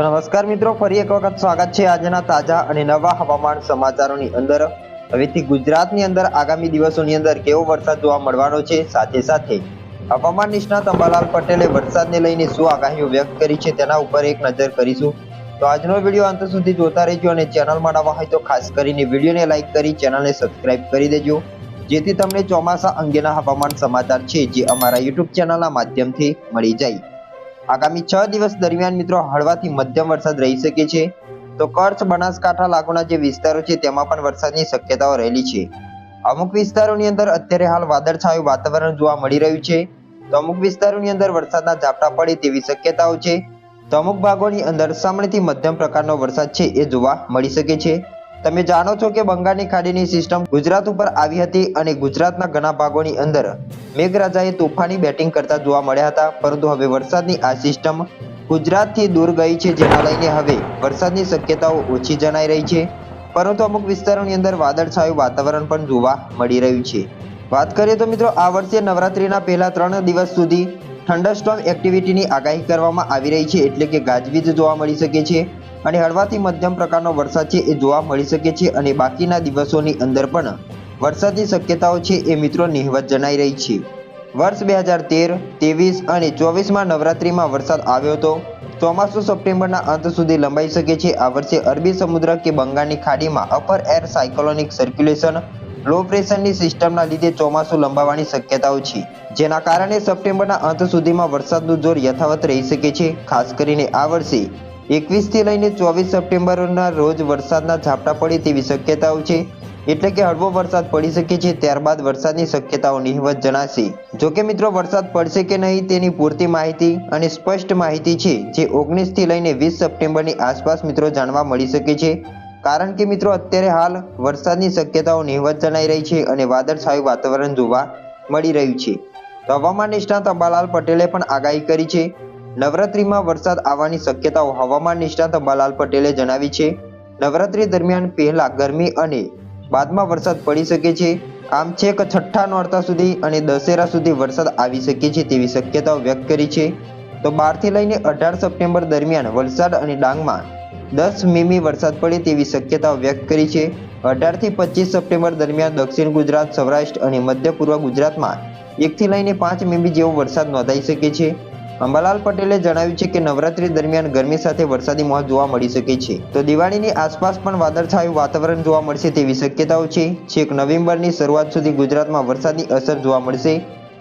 તો નમસ્કાર મિત્રો, ફરી એક વખત સ્વાગત છે આજના તાજા અને નવા હવામાન સમાચારોની અંદર. હવેથી ગુજરાતની અંદર આગામી દિવસોની અંદર કેવો વરસાદ જોવા મળવાનો છે? સાથે સાથે હવામાન નિષ્ણાત અંબાલાલ પટેલે વરસાદને લઈને શું આગાહીઓ વ્યક્ત કરી છે તેના ઉપર એક નજર કરીશું. તો આજનો વીડિયો અંત સુધી જોતા રહેજો અને ચેનલમાં નવા હોય તો ખાસ કરીને વિડીયોને લાઈક કરી, ચેનલને સબસ્ક્રાઇબ કરી દેજો. જેથી તમને ચોમાસા અંગેના હવામાન સમાચાર છે જે અમારા યુટ્યુબ ચેનલના માધ્યમથી મળી જાય. આગામી છ દિવસ દરમિયાન મિત્રો હળવાથી મધ્યમ વરસાદ રહી શકે છે. તો કચ્છ, બનાસકાંઠા, લાગુના જે વિસ્તારો છે, તેમાં પણ વરસાદની શક્યતાઓ રહેલી છે. અમુક વિસ્તારોની અંદર અત્યારે હાલ વાદળછાયું વાતાવરણ જોવા મળી રહ્યું છે. તો અમુક વિસ્તારોની અંદર વરસાદના ઝાપટા પડે તેવી શક્યતાઓ છે. તો અમુક ભાગોની અંદર સામાન્યથી મધ્યમ પ્રકારનો વરસાદ છે, એ જોવા મળી શકે છે. તમે જાણો છો કે બંગાળની ખાડીની સિસ્ટમ ગુજરાત ઉપર આવી હતી અને ગુજરાતના ઘણા ભાગોની અંદર મેઘરાજાએ તોફાની બેટિંગ કરતા જોવા મળ્યા હતા. પરંતુ હવે વરસાદની આ સિસ્ટમ ગુજરાતથી દૂર ગઈ છે, જેના લઈને હવે વરસાદની શક્યતાઓ ઓછી જણાઈ રહી છે. પરંતુ અમુક વિસ્તારોની અંદર વાદળછાયું વાતાવરણ પણ જોવા મળી રહ્યું છે. વાત કરીએ તો મિત્રો, આ વર્ષે નવરાત્રીના પહેલા ત્રણ દિવસ સુધી થંડરસ્ટોર્મ એક્ટિવિટીની આગાહી કરવામાં આવી રહી છે એટલે કે ગાજવીજ જોવા મળી શકે છે અને હળવાથી મધ્યમ પ્રકારનો વરસાદ છે એ જોવા મળી શકે છે અને બાકીના દિવસોની અંદર પણ વરસાદની શક્યતાઓ છે એ મિત્રો નહિવત જણાઈ રહી છે. વર્ષ બે હજાર તેર, ત્રેવીસ અને ચોવીસમાં નવરાત્રિમાં વરસાદ આવ્યો હતો. ચોમાસું સપ્ટેમ્બરના અંત સુધી લંબાઈ શકે છે. આ વર્ષે અરબી સમુદ્ર કે બંગાળની ખાડીમાં upper air cyclonic circulation low પ્રેશરની સિસ્ટમના લીધે ચોમાસું લંબાવવાની શક્યતાઓ છે, જેના કારણે સપ્ટેમ્બરના અંત સુધીમાં વરસાદનું જોર યથાવત રહી શકે છે. ખાસ કરીને આ વર્ષે એકવીસથી લઈને ચોવીસ સપ્ટેમ્બરના રોજ વરસાદના ઝાપટા પડે તેવી શક્યતાઓ છે. એટલે કે હળવો વરસાદ પડી શકે છે, ત્યારબાદ વરસાદની શક્યતાઓ નહિવત જણાશે. જો કે મિત્રો, વરસાદ પડશે કે નહીં તેની પૂરતી માહિતી અને સ્પષ્ટ માહિતી છે, જે ઓગણીસથી લઈને વીસ સપ્ટેમ્બરની આસપાસ મિત્રો જાણવા મળી શકે છે. કારણ કે મિત્રો અત્યારે હાલ વરસાદની શક્યતાઓ નહિવત જણાઈ રહી છે અને વાદળછાયું વાતાવરણ જોવા મળી રહ્યું છે. તો હવામાન નિષ્ણાત અંબાલાલ પટેલે પણ આગાહી કરી છે. નવરાત્રિમાં વરસાદ આવવાની શક્યતાઓ હવામાન નિષ્ણાત અંબાલાલ પટેલે જણાવી છે. નવરાત્રી દરમિયાન પહેલા ગરમી અને બાદમાં વરસાદ પડી શકે છે. આમ છેક છઠ્ઠા નોરતા સુધી અને દશેરા સુધી વરસાદ આવી શકે છે તેવી શક્યતાઓ વ્યક્ત કરી છે. તો બારથી લઈને અઢાર સપ્ટેમ્બર દરમિયાન વલસાડ અને ડાંગમાં દસ મીમી વરસાદ પડે તેવી શક્યતાઓ વ્યક્ત કરી છે. અઢારથી પચીસ સપ્ટેમ્બર દરમિયાન દક્ષિણ ગુજરાત, સૌરાષ્ટ્ર અને મધ્ય પૂર્વ ગુજરાતમાં એકથી લઈને પાંચ મીમી જેવો વરસાદ નોંધાઈ શકે છે. અંબાલાલ પટેલે જણાવ્યું છે કે નવરાત્રી દરમિયાન ગરમી સાથે વરસાદી માહોલ જોવા મળી શકે છે. તો દિવાળીની આસપાસ પણ વાદળછાયું વાતાવરણ જોવા મળશે તેવી શક્યતાઓ છે. છેક નવેમ્બરની શરૂઆત સુધી ગુજરાતમાં વરસાદની અસર જોવા મળશે.